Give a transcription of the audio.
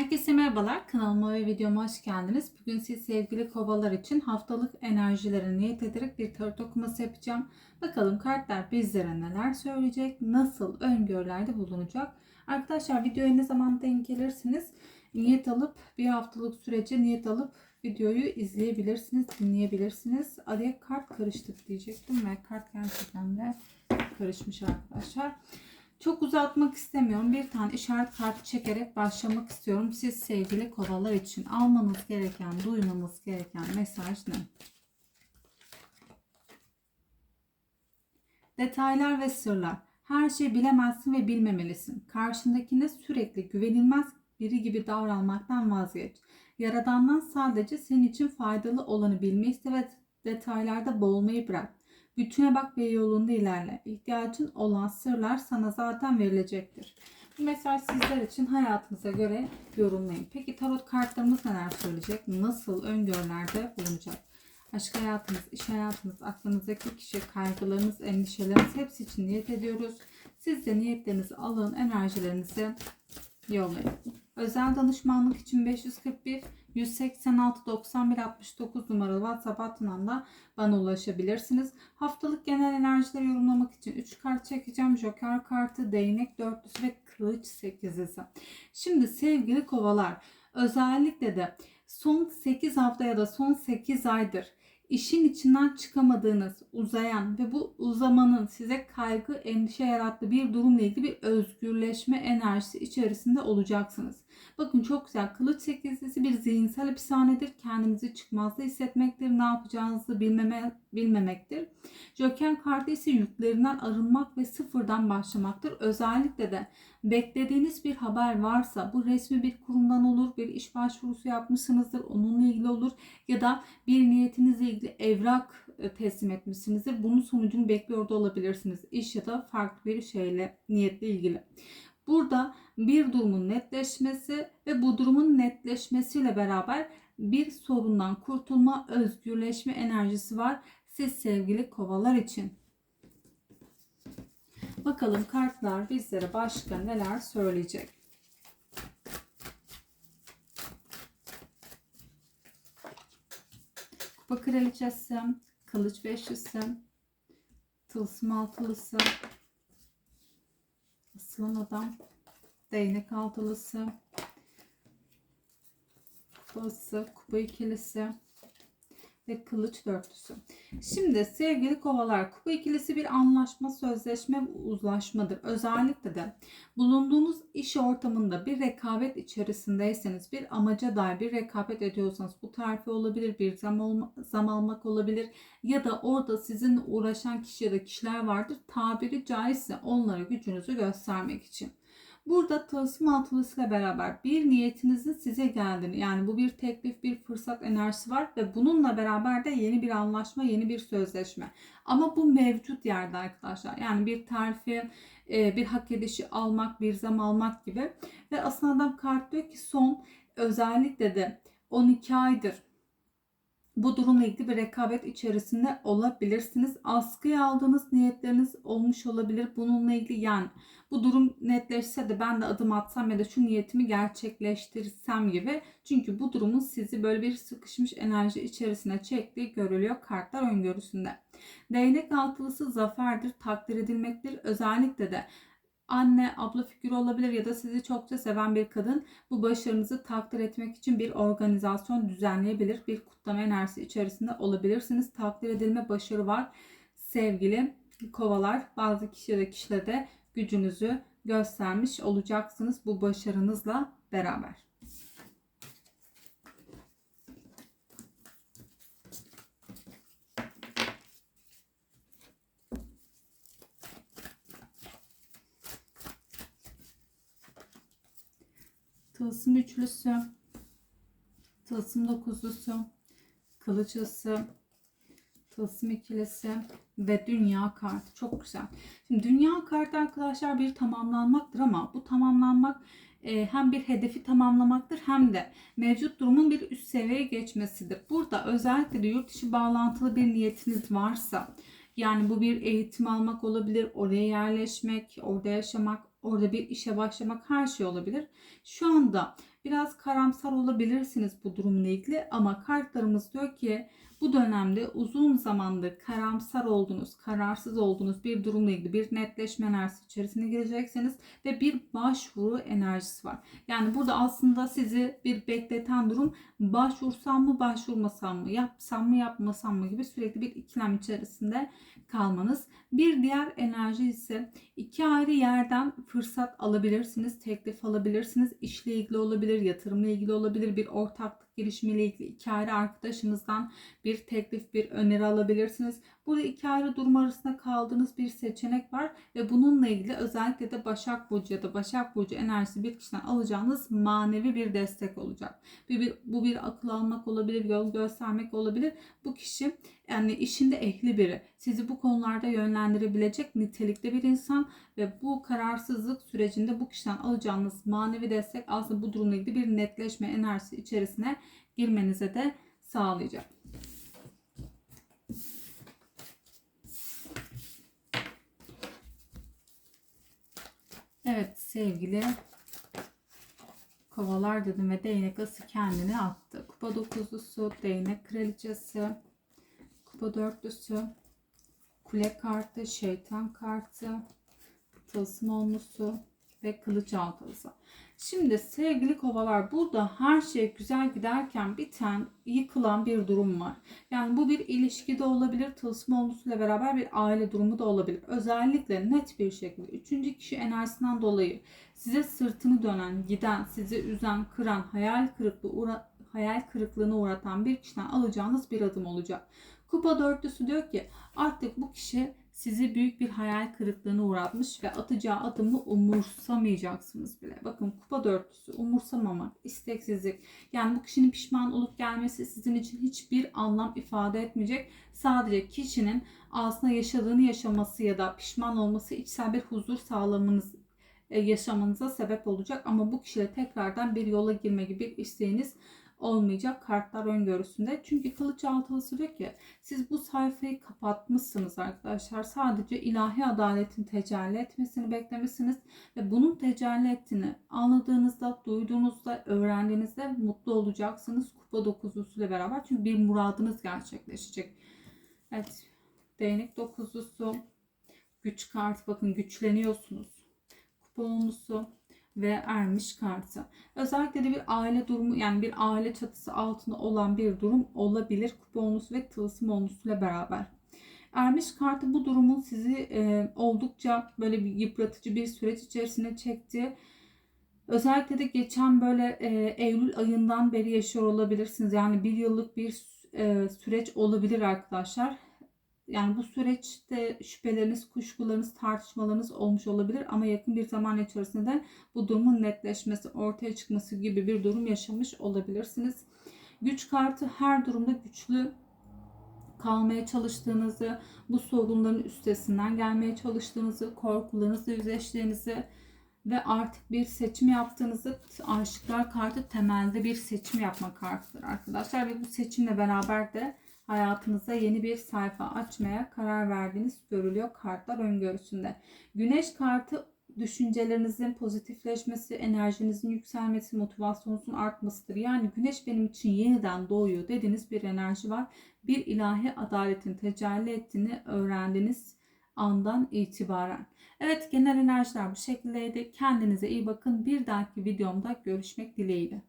Herkese merhabalar. Kanalıma ve videoma hoş geldiniz. Bugün siz sevgili kovalar için haftalık enerjileri niyet ederek bir tarot okuması yapacağım. Bakalım kartlar bizlere neler söyleyecek, nasıl öngörülerde bulunacak. Arkadaşlar videoya ne zaman denk gelirsiniz? Niyet alıp bir haftalık sürece niyet alıp videoyu izleyebilirsiniz, dinleyebilirsiniz. Araya kart karıştık diyecektim ve kart gerçekten de karışmış arkadaşlar. Çok uzatmak istemiyorum. Bir tane işaret kartı çekerek başlamak istiyorum. Siz sevgili kovalar için almanız gereken, duymanız gereken mesaj ne? Detaylar ve sırlar. Her şeyi bilemezsin ve bilmemelisin. Karşındakine sürekli güvenilmez biri gibi davranmaktan vazgeç. Yaradandan sadece senin için faydalı olanı bilmeyi iste ve detaylarda boğulmayı bırak. Bütüne bak ve yolunda ilerle. İhtiyacın olan sırlar sana zaten verilecektir. Bu mesaj sizler için hayatınıza göre yorumlayın. Peki tarot kartlarımız neler söyleyecek? Nasıl öngörülerde bulunacak? Aşk hayatınız, iş hayatınız, aklınızdaki kişi, kaygılarınız, endişeleriniz hepsi için niyet ediyoruz. Siz de niyetlerinizi alın, enerjilerinizi yollayın. Özel danışmanlık için 541 186 91 69 numaralı WhatsApp hattından da bana ulaşabilirsiniz. Haftalık genel enerjileri yorumlamak için 3 kart çekeceğim. Joker kartı, değnek dörtlüsü ve kılıç sekizlisi. Şimdi sevgili kovalar özellikle de son 8 hafta ya da son 8 aydır işin içinden çıkamadığınız, uzayan ve bu uzamanın size kaygı, endişe yarattığı bir durumla ilgili bir özgürleşme enerjisi içerisinde olacaksınız. Bakın çok güzel. Kılıç sekizlisi bir zihinsel hapishanedir. Kendinizi çıkmazda hissetmektir. Ne yapacağınızı bilmeme, bilmemektir. Joker kartı ise yüklerinden arınmak ve sıfırdan başlamaktır. Özellikle de beklediğiniz bir haber varsa bu resmi bir kurumdan olur, bir iş başvurusu yapmışsınızdır, onunla ilgili olur ya da bir niyetinizle ilgili evrak e, teslim etmişsinizdir. Bunun sonucunu bekliyor da olabilirsiniz. İş ya da farklı bir şeyle, niyetle ilgili. Burada bir durumun netleşmesi ve bu durumun netleşmesiyle beraber bir sorundan kurtulma, özgürleşme enerjisi var siz sevgili kovalar için. Bakalım kartlar bizlere başka neler söyleyecek. Kupa kraliçesi, kılıç beşlisi, tılsım altılısı, asılan adam, değnek altılısı, kupası, kupa ikilisi, ve kılıç dörtlüsü. Şimdi sevgili kovalar kupa ikilisi bir anlaşma, sözleşme uzlaşmadır. Özellikle de bulunduğunuz iş ortamında bir rekabet içerisindeyseniz, bir amaca dair bir rekabet ediyorsanız bu terfi olabilir, bir zam, olma, zam almak olabilir ya da orada sizinle uğraşan kişi ya da kişiler vardır. Tabiri caizse onlara gücünüzü göstermek için. Burada tılsım altılısıyla beraber bir niyetinizin size geldiğini yani bu bir teklif bir fırsat enerjisi var ve bununla beraber de yeni bir anlaşma yeni bir sözleşme. Ama bu mevcut yerde arkadaşlar yani bir terfi e, bir hak edişi almak bir zam almak gibi ve aslında adam kart diyor ki son özellikle de 12 aydır bu durumla ilgili bir rekabet içerisinde olabilirsiniz. Askıya aldığınız niyetleriniz olmuş olabilir. Bununla ilgili yani bu durum netleşse de ben de adım atsam ya da şu niyetimi gerçekleştirsem gibi. Çünkü bu durumun sizi böyle bir sıkışmış enerji içerisine çektiği görülüyor kartlar öngörüsünde. Değnek altılısı zaferdir, takdir edilmektir. Özellikle de anne, abla figürü olabilir ya da sizi çokça seven bir kadın bu başarınızı takdir etmek için bir organizasyon düzenleyebilir. Bir kutlama enerjisi içerisinde olabilirsiniz. Takdir edilme başarı var. Sevgili kovalar bazı kişi ya da kişilerde gücünüzü göstermiş olacaksınız bu başarınızla beraber. Tılsım üçlüsü, tılsım dokuzlusu, kılıçlısı, tılsım ikilisi ve dünya kartı. Çok güzel. Şimdi dünya kartı arkadaşlar bir tamamlanmaktır ama bu tamamlanmak e, hem bir hedefi tamamlamaktır hem de mevcut durumun bir üst seviyeye geçmesidir. Burada özellikle de yurt dışı bağlantılı bir niyetiniz varsa yani bu bir eğitim almak olabilir, oraya yerleşmek, orada yaşamak, orada bir işe başlamak her şey olabilir. Şu anda Biraz karamsar olabilirsiniz bu durumla ilgili ama kartlarımız diyor ki bu dönemde uzun zamandır karamsar olduğunuz, kararsız olduğunuz bir durumla ilgili bir netleşme enerjisi içerisine gireceksiniz ve bir başvuru enerjisi var. Yani burada aslında sizi bir bekleten durum başvursam mı başvurmasam mı yapsam mı yapmasam mı gibi sürekli bir ikilem içerisinde kalmanız. Bir diğer enerji ise iki ayrı yerden fırsat alabilirsiniz, teklif alabilirsiniz. İşle ilgili olabilir, yatırımla ilgili olabilir, bir ortaklık girişimiyle ilgili iki ayrı arkadaşınızdan bir teklif, bir öneri alabilirsiniz. Burada iki ayrı durum arasında kaldığınız bir seçenek var ve bununla ilgili özellikle de Başak Burcu ya da Başak Burcu enerjisi bir kişiden alacağınız manevi bir destek olacak. Bir, bir, bu bir akıl almak olabilir, yol göstermek olabilir. Bu kişi yani işinde ehli biri. Sizi bu konularda yönlendirebilecek nitelikte bir insan ve bu kararsızlık sürecinde bu kişiden alacağınız manevi destek aslında bu durumla ilgili bir netleşme enerjisi içerisine girmenize de sağlayacak. Evet sevgili kovalar dedim ve değnek ası kendini attı. Kupa dokuzlusu, değnek kraliçesi, kupa dörtlüsü, kule kartı, şeytan kartı, tılsım onlusu ve kılıç altılısı. Şimdi sevgili kovalar burada her şey güzel giderken biten, yıkılan bir durum var. Yani bu bir ilişkide olabilir, tılsım onlusuyla beraber bir aile durumu da olabilir. Özellikle net bir şekilde üçüncü kişi enerjisinden dolayı size sırtını dönen, giden, sizi üzen, kıran, hayal kırıklığı uğra hayal kırıklığına uğratan bir kişiden alacağınız bir adım olacak. Kupa dörtlüsü diyor ki artık bu kişi sizi büyük bir hayal kırıklığına uğratmış ve atacağı adımı umursamayacaksınız bile. Bakın kupa dörtlüsü umursamamak, isteksizlik. Yani bu kişinin pişman olup gelmesi sizin için hiçbir anlam ifade etmeyecek. Sadece kişinin aslında yaşadığını yaşaması ya da pişman olması içsel bir huzur sağlamanız e, yaşamanıza sebep olacak. Ama bu kişiyle tekrardan bir yola girme gibi bir isteğiniz olmayacak kartlar öngörüsünde. Çünkü kılıç altılısı diyor ki siz bu sayfayı kapatmışsınız arkadaşlar. Sadece ilahi adaletin tecelli etmesini beklemişsiniz ve bunun tecelli ettiğini anladığınızda, duyduğunuzda, öğrendiğinizde mutlu olacaksınız. Kupa dokuzlusuyla beraber. Çünkü bir muradınız gerçekleşecek. Evet. Değnek dokuzlusu. Güç kartı. Bakın güçleniyorsunuz. Kupa onlusu ve ermiş kartı. Özellikle de bir aile durumu yani bir aile çatısı altında olan bir durum olabilir. Kupa ve tılsım onlusuyla beraber. Ermiş kartı bu durumun sizi e, oldukça böyle bir yıpratıcı bir süreç içerisine çekti. Özellikle de geçen böyle e, Eylül ayından beri yaşıyor olabilirsiniz. Yani bir yıllık bir e, süreç olabilir arkadaşlar. Yani bu süreçte şüpheleriniz, kuşkularınız, tartışmalarınız olmuş olabilir ama yakın bir zaman içerisinde de bu durumun netleşmesi, ortaya çıkması gibi bir durum yaşamış olabilirsiniz. Güç kartı her durumda güçlü kalmaya çalıştığınızı, bu sorunların üstesinden gelmeye çalıştığınızı, korkularınızla yüzleştiğinizi ve artık bir seçim yaptığınızı aşıklar kartı temelde bir seçim yapma kartıdır arkadaşlar ve bu seçimle beraber de hayatınıza yeni bir sayfa açmaya karar verdiğiniz görülüyor kartlar öngörüsünde. Güneş kartı düşüncelerinizin pozitifleşmesi, enerjinizin yükselmesi, motivasyonunuzun artmasıdır. Yani güneş benim için yeniden doğuyor dediğiniz bir enerji var. Bir ilahi adaletin tecelli ettiğini öğrendiğiniz andan itibaren. Evet genel enerjiler bu şekildeydi. Kendinize iyi bakın. Bir dahaki videomda görüşmek dileğiyle.